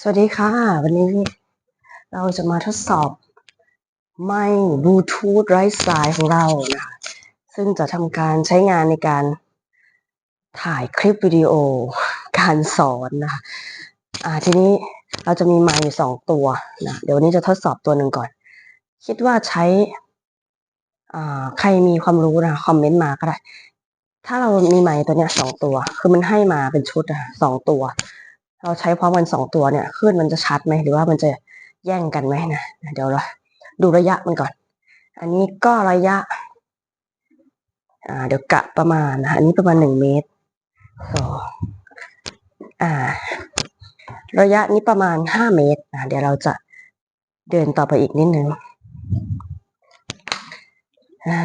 สวัสดีค่ะ วันนี้เราจะมาทดสอบไมค์บลูทูธไร้สายของเรานะคะซึ่งจะทำการใช้งานในการถ่ายคลิปวิดีโอการสอนนะคะอ่าทีนี้เราจะมีไมค์อยู่สองตัวนะเดี๋ยววันนี้จะทดสอบตัวหนึ่งก่อน คิดว่าใช้อ่าใครมีความรู้นะคอมเมนต์มาก็ได้ ถ้าเรามีไมค์ตัวเนี้ยสองตัว คือมันให้มาเป็นชุดอะสองตัว เราใช้พร้อมกันสองตัวเนี่ยคลื่นมันจะชัดไหมหรือว่ามันจะแย่งกันไหมนะเดี๋ยวเราดูระยะมันก่อน อันนี้ก็ระยะอ่าเดี๋ยวกะประมาณนะอันนี้ประมาณหนึ่งเมตรสองอ่า ระยะนี้ประมาณห้าเมตรนะเดี๋ยวเราจะเดินต่อไปอีกนิดนึงอ่า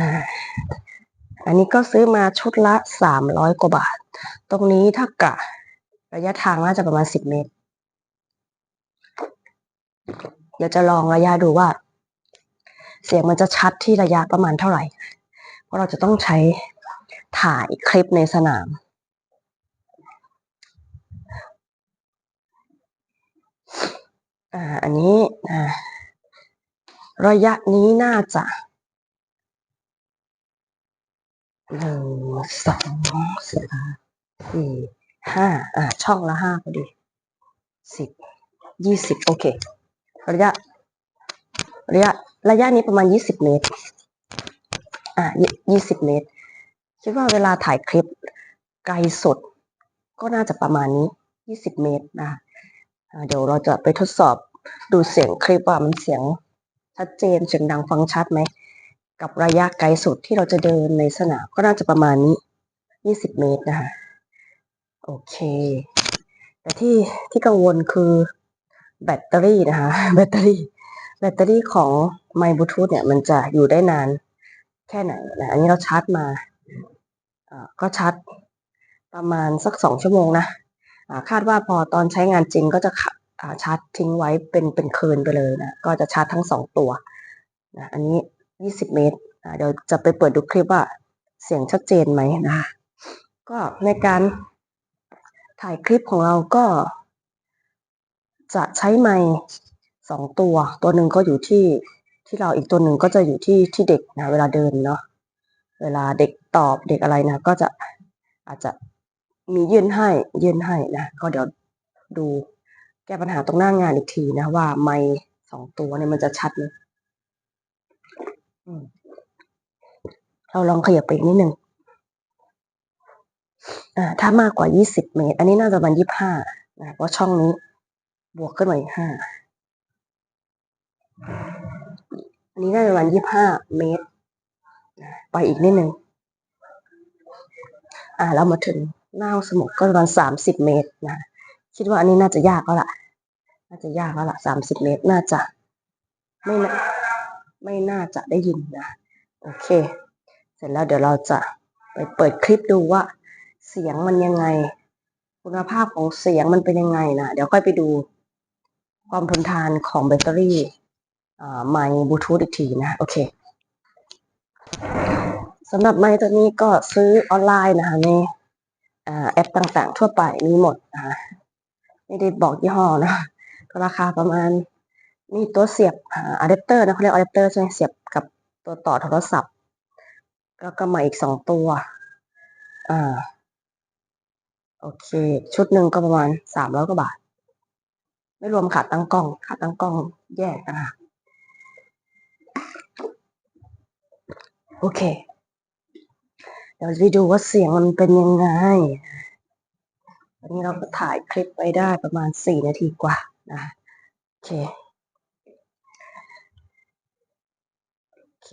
อันนี้ก็ซื้อมาชุดละสามร้อยกว่าบาท ตรงนี้ถ้ากะ ระยะทางน่าจะประมาณสิบเมตร เดี๋ยวจะลองระยะดูว่า เสียงมันจะชัดที่ระยะประมาณเท่าไหร่ เพราะเราจะต้องใช้ถ่ายคลิปในสนามอ่าอันนี้อ่าระยะนี้น่าจะหนึ่งสองสามสี่ ห้าอ่าช่องละห้าพอดีสิบยี่สิบโอเค ระยะ ระยะ ระยะนี้ประมาณยี่สิบเมตร อ่ายี่สิบเมตร คิดว่าเวลาถ่ายคลิปไกลสุดก็น่าจะประมาณนี้ยี่สิบเมตรนะคะเดี๋ยวเราจะไปทดสอบดูเสียงคลิปว่ามันเสียงชัดเจนเสียงดังฟังชัดไหม กับระยะไกลสุดที่เราจะเดินในสนามก็น่าจะประมาณนี้ยี่สิบเมตรนะคะ โอเค แต่ที่ที่กังวลคือแบตเตอรี่นะคะ แบตเตอรี่ แบตเตอรี่ของไมค์บลูทูธเนี่ย มันจะอยู่ได้นานแค่ไหนนะอันนี้เราชาร์จมาก็ชาร์จประมาณสักสองชั่วโมงนะคาดว่าพอตอนใช้งานจริงก็จะาชาร์จทิ้งไว้เป็นเป็นคืนไปเลยนะ ก็จะชาร์จทั้งสองตัวนะอันนี้ยี่สิบเมตรเดี๋ยวจะไปเปิดดูคลิปว่าเสียงชัดเจนไหมนะ ก็ในการ ถ่ายคลิปของเราก็ จะใช้ไมค์สองตัว ตัวหนึ่งก็อยู่ที่ที่เราอีกตัวหนึ่งก็จะอยู่ที่ที่เด็กนะเวลาเดินเนาะเวลาเด็กตอบเด็กอะไรนะ ก็จะอาจจะมียื่นให้ยื่นให้นะก็เดี๋ยวดูแก้ปัญหาตรงหน้างานอีกทีนะว่าไมค์สองตัวเนี่ยมันจะชัดไหมเราลองขยับไปอีกนิดหนึ่ง ถ้ามากกว่ายี่สิบเมตร อันนี้น่าจะประมาณยี่ห้านะเพราะช่องนี้บวกขึ้นมาอีกห้าอันนี้น่าจะประมาณยี่ห้าเมตร ไปอีกนิดนึงอ่าเรามาถึงหน้าสมุดก็ประมาณสามสิบเมตรนะคิดว่าอันนี้น่าจะยากแล้วล่ะ น่าจะยากแล้วล่ะสามสิบเมตรน่าจะ ไม่น่าไม่น่าจะได้ยินนะ โอเค เสร็จแล้วเดี๋ยวเราจะไปเปิดคลิปดูว่า เสียงมันยังไง คุณภาพของเสียงมันเป็นยังไงนะเดี๋ยวค่อยไปดูความทนทานของแบตเตอรี่ไมค์บลูทูธอีกทีนะโอเคสำหรับไมค์ตัวนี้ก็ซื้อออนไลน์นะคะในแอปต่างๆ ทั่วไปมีหมดนะคะไม่ได้บอกยี่ห้อนะก็ราคาประมาณมีตัวเสียบอะแดปเตอร์นะเขาเรียกอะแดปเตอร์ใช่ไหมเสียบกับตัวต่อโทรศัพท์ แล้วก็มาอีกสองตัว อ่า โอเค ชุดหนึ่งก็ประมาณสามร้อยกว่าบาท ไม่รวมขาตั้งกล้องขาตั้งกล้องแยกนะคะโอเค เดี๋ยวไปดูว่าเสียงมันเป็นยังไงอันนี้เราก็ถ่ายคลิปไว้ได้ประมาณสี่นาทีกว่านะโอเคโอเค